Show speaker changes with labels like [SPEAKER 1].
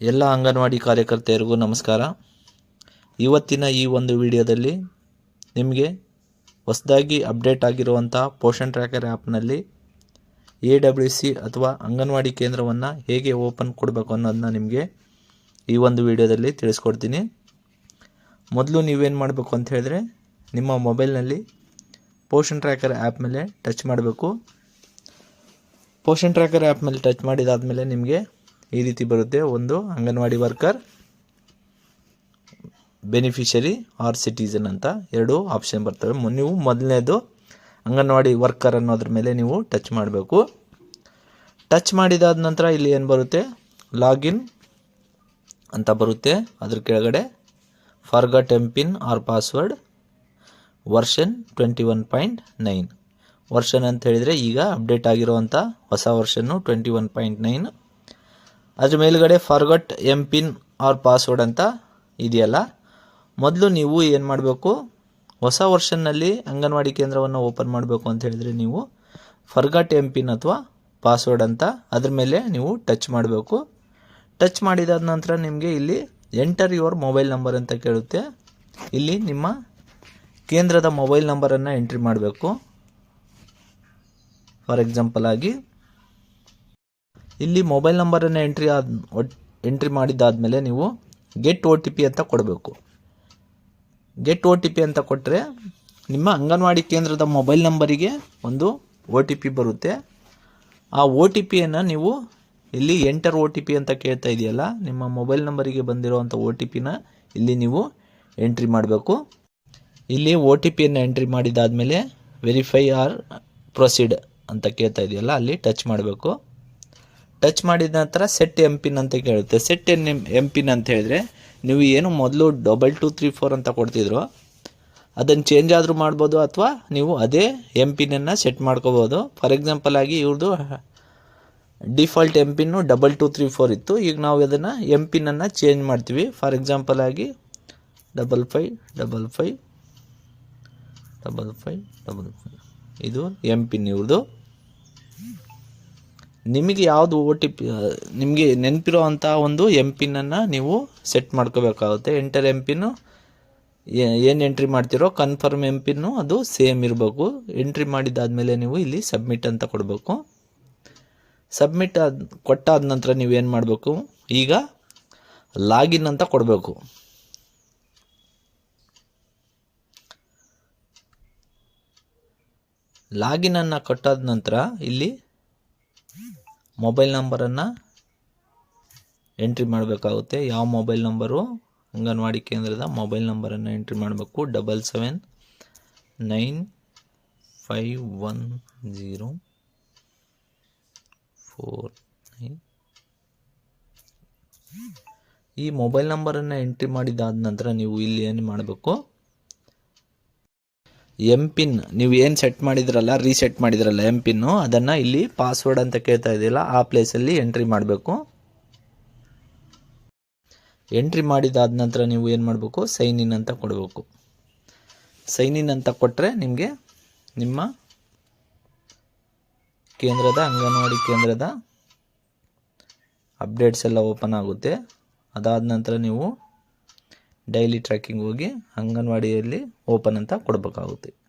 [SPEAKER 1] ಎಲ್ಲ ಅಂಗನವಾಡಿ ಕಾರ್ಯಕರ್ತೆಯರಿಗೂ ನಮಸ್ಕಾರ. ಇವತ್ತಿನ ಈ ಒಂದು ವಿಡಿಯೋದಲ್ಲಿ ನಿಮಗೆ ಹೊಸದಾಗಿ ಅಪ್ಡೇಟ್ ಆಗಿರುವಂಥ ಪೋಷಣ್ ಟ್ರ್ಯಾಕರ್ ಆ್ಯಪ್ನಲ್ಲಿ ಎ ಡಬ್ಲ್ಯೂ ಸಿ ಅಥವಾ ಅಂಗನವಾಡಿ ಕೇಂದ್ರವನ್ನು ಹೇಗೆ ಓಪನ್ ಕೊಡಬೇಕು ಅನ್ನೋದನ್ನ ನಿಮಗೆ ಈ ಒಂದು ವಿಡಿಯೋದಲ್ಲಿ ತಿಳಿಸ್ಕೊಡ್ತೀನಿ. ಮೊದಲು ನೀವೇನು ಮಾಡಬೇಕು ಅಂತ ಹೇಳಿದ್ರೆ ನಿಮ್ಮ ಮೊಬೈಲ್ನಲ್ಲಿ ಪೋಷನ್ ಟ್ರ್ಯಾಕರ್ ಆ್ಯಪ್ ಮೇಲೆ ಟಚ್ ಮಾಡಬೇಕು. ಪೋಷನ್ ಟ್ರ್ಯಾಕರ್ ಆ್ಯಪ್ ಮೇಲೆ ಟಚ್ ಮಾಡಿದಾದಮೇಲೆ ನಿಮಗೆ ಈ ರೀತಿ ಬರುತ್ತೆ ಒಂದು anganwadi worker beneficiary or citizen ಅಂತ ಎರಡು ಆಪ್ಷನ್ ಬರ್ತವೆ. ನೀವು ಮೊದಲನೇದು ಅಂಗನವಾಡಿ ವರ್ಕರ್ ಅನ್ನೋದ್ರ ಮೇಲೆ ನೀವು ಟಚ್ ಮಾಡಬೇಕು. ಟಚ್ ಮಾಡಿದಾದ ನಂತರ ಇಲ್ಲಿ ಏನು ಬರುತ್ತೆ? ಲಾಗಿನ್ ಅಂತ ಬರುತ್ತೆ. ಅದ್ರ ಕೆಳಗಡೆ forgot M PIN or password version twenty one point nine version ಅಂತ ಹೇಳಿದರೆ ಈಗ ಅಪ್ಡೇಟ್ ಆಗಿರುವಂಥ ಹೊಸ ವರ್ಷನ್ನು ಟ್ವೆಂಟಿ ಒನ್ ಪಾಯಿಂಟ್ ನೈನ್ ಅದ್ರ ಮೇಲ್ಗಡೆ forgot M PIN or password ಅಂತ ಇದೆಯಲ್ಲ. ಮೊದಲು ನೀವು ಏನು ಮಾಡಬೇಕು? ಹೊಸ ವರ್ಷನ್ನಲ್ಲಿ ಅಂಗನವಾಡಿ ಕೇಂದ್ರವನ್ನು ಓಪನ್ ಮಾಡಬೇಕು ಅಂತ ಹೇಳಿದರೆ ನೀವು ಫರ್ಗಟ್ ಎಂ ಪಿನ್ ಅಥವಾ ಪಾಸ್ವರ್ಡ್ ಅಂತ ಅದ್ರ ಮೇಲೆ ನೀವು ಟಚ್ ಮಾಡಬೇಕು. ಟಚ್ ಮಾಡಿದಾದ ನಂತರ ನಿಮಗೆ ಇಲ್ಲಿ ಎಂಟರ್ ಯುವರ್ ಮೊಬೈಲ್ ನಂಬರ್ ಅಂತ ಕೇಳುತ್ತೆ. ಇಲ್ಲಿ ನಿಮ್ಮ ಕೇಂದ್ರದ ಮೊಬೈಲ್ ನಂಬರನ್ನು ಎಂಟ್ರಿ ಮಾಡಬೇಕು. ಫಾರ್ ಎಕ್ಸಾಂಪಲ್ ಆಗಿ ಇಲ್ಲಿ ಮೊಬೈಲ್ ನಂಬರನ್ನು ಎಂಟ್ರಿ ಆದ ಎಂಟ್ರಿ ಮಾಡಿದ್ದಾದಮೇಲೆ ನೀವು ಗೆಟ್ ಓ ಟಿ ಪಿ ಅಂತ ಕೊಡಬೇಕು. ಗೆಟ್ ಓ ಟಿ ಪಿ ಅಂತ ಕೊಟ್ಟರೆ ನಿಮ್ಮ ಅಂಗನವಾಡಿ ಕೇಂದ್ರದ ಮೊಬೈಲ್ ನಂಬರಿಗೆ ಒಂದು ಓ ಟಿ ಪಿ ಬರುತ್ತೆ. ಆ ಓ ಟಿ ಪಿಯನ್ನು ನೀವು ಇಲ್ಲಿ ಎಂಟರ್ ಒ ಟಿ ಪಿ ಅಂತ ಕೇಳ್ತಾ ಇದೆಯಲ್ಲ, ನಿಮ್ಮ ಮೊಬೈಲ್ ನಂಬರಿಗೆ ಬಂದಿರೋವಂಥ ಓ ಟಿ ಪಿನ ಇಲ್ಲಿ ನೀವು ಎಂಟ್ರಿ ಮಾಡಬೇಕು. ಇಲ್ಲಿ ಒ ಟಿ ಪಿಯನ್ನು ಎಂಟ್ರಿ ಮಾಡಿದಾದಮೇಲೆ ವೆರಿಫೈ ಆರ್ ಪ್ರೊಸೀಡ್ ಅಂತ ಕೇಳ್ತಾ ಇದೆಯಲ್ಲ, ಅಲ್ಲಿ ಟಚ್ ಮಾಡಬೇಕು. ಟಚ್ ಮಾಡಿದ ನಂತರ ಸೆಟ್ ಎಂ ಪಿನ್ ಅಂತ ಕೇಳುತ್ತೆ. Set N M M PIN ಅಂತ ಹೇಳಿದ್ರೆ ನೀವು ಏನು ಮೊದಲು ಡಬಲ್ ಟು ತ್ರೀ ಫೋರ್ ಅಂತ ಕೊಡ್ತಿದ್ರು. ಅದನ್ನು ಚೇಂಜ್ ಆದರೂ ಮಾಡ್ಬೋದು ಅಥವಾ ನೀವು ಅದೇ ಎಂ ಪಿನನ್ನು ಸೆಟ್ ಮಾಡ್ಕೋಬೋದು. ಫಾರ್ ಎಕ್ಸಾಂಪಲ್ ಆಗಿ ಇವ್ರದ್ದು default M PIN double two three four ಇತ್ತು. ಈಗ ನಾವು ಅದನ್ನು ಎಂ ಪಿನನ್ನು ಚೇಂಜ್ ಮಾಡ್ತೀವಿ. ಫಾರ್ ಎಕ್ಸಾಂಪಲ್ ಆಗಿ double five double five double five double five ಇದು ಎಂ ಪಿನ್ ಇವ್ರದ್ದು ನಿಮಗೆ ಯಾವುದು ಓ ಟಿ ಪಿ ನಿಮಗೆ ನೆನಪಿರೋ ಅಂಥ ಒಂದು ಎಂ ಪಿನ್ನನ್ನು ನೀವು ಸೆಟ್ ಮಾಡ್ಕೋಬೇಕಾಗುತ್ತೆ. ಎಂಟರ್ ಎಂ ಪಿನ್ನು ಏನು ಎಂಟ್ರಿ ಮಾಡ್ತಿರೋ ಕನ್ಫರ್ಮ್ ಎಂ ಪಿನ್ನು ಅದು ಸೇಮ್ ಇರಬೇಕು. ಎಂಟ್ರಿ ಮಾಡಿದ್ದಾದಮೇಲೆ ನೀವು ಇಲ್ಲಿ ಸಬ್ಮಿಟ್ ಅಂತ ಕೊಡಬೇಕು. ಸಬ್ಮಿಟ್ ಆದ, ಕೊಟ್ಟಾದ ನಂತರ ನೀವೇನು ಮಾಡಬೇಕು? ಈಗ ಲಾಗಿನ್ ಅಂತ ಕೊಡಬೇಕು. ಲಾಗಿನನ್ನು ಕೊಟ್ಟಾದ ನಂತರ ಇಲ್ಲಿ ಮೊಬೈಲ್ ನಂಬರನ್ನು ಎಂಟ್ರಿ ಮಾಡಬೇಕಾಗುತ್ತೆ. ಯಾವ ಮೊಬೈಲ್ ನಂಬರು? ಅಂಗನವಾಡಿ ಕೇಂದ್ರದ ಮೊಬೈಲ್ ನಂಬರನ್ನು ಎಂಟ್ರಿ ಮಾಡಬೇಕು. Double seven nine five one zero four nine. ಈ ಮೊಬೈಲ್ ನಂಬರನ್ನು ಎಂಟ್ರಿ ಮಾಡಿದಾದ ನಂತರ ನೀವು ಇಲ್ಲಿ ಏನು ಮಾಡಬೇಕು? ಎಂ ಪಿನ್ ನೀವು ಏನು ಸೆಟ್ ಮಾಡಿದ್ರಲ್ಲ ರೀಸೆಟ್ ಮಾಡಿದ್ರಲ್ಲ ಎಂ ಪಿನ್ನು ಅದನ್ನು ಇಲ್ಲಿ ಪಾಸ್ವರ್ಡ್ ಅಂತ ಕೇಳ್ತಾ ಇದೆಯಲ್ಲ, ಆ ಪ್ಲೇಸಲ್ಲಿ ಎಂಟ್ರಿ ಮಾಡಬೇಕು. ಎಂಟ್ರಿ ಮಾಡಿದಾದ ನಂತರ ನೀವು ಏನು ಮಾಡಬೇಕು? ಸೈನ್ ಇನ್ ಅಂತ ಕೊಡಬೇಕು. ಸೈನ್ ಇನ್ ಅಂತ ಕೊಟ್ಟರೆ ನಿಮಗೆ ನಿಮ್ಮ ಕೇಂದ್ರದ, ಅಂಗನವಾಡಿ ಕೇಂದ್ರದ ಅಪ್ಡೇಟ್ಸ್ ಎಲ್ಲ ಓಪನ್ ಆಗುತ್ತೆ. ಅದಾದ ನಂತರ ನೀವು ಡೈಲಿ ಟ್ರ್ಯಾಕಿಂಗ್ ಹೋಗಿ ಅಂಗನವಾಡಿಯಲ್ಲಿ ಓಪನ್ ಅಂತ ಕೊಡಬೇಕಾಗುತ್ತೆ.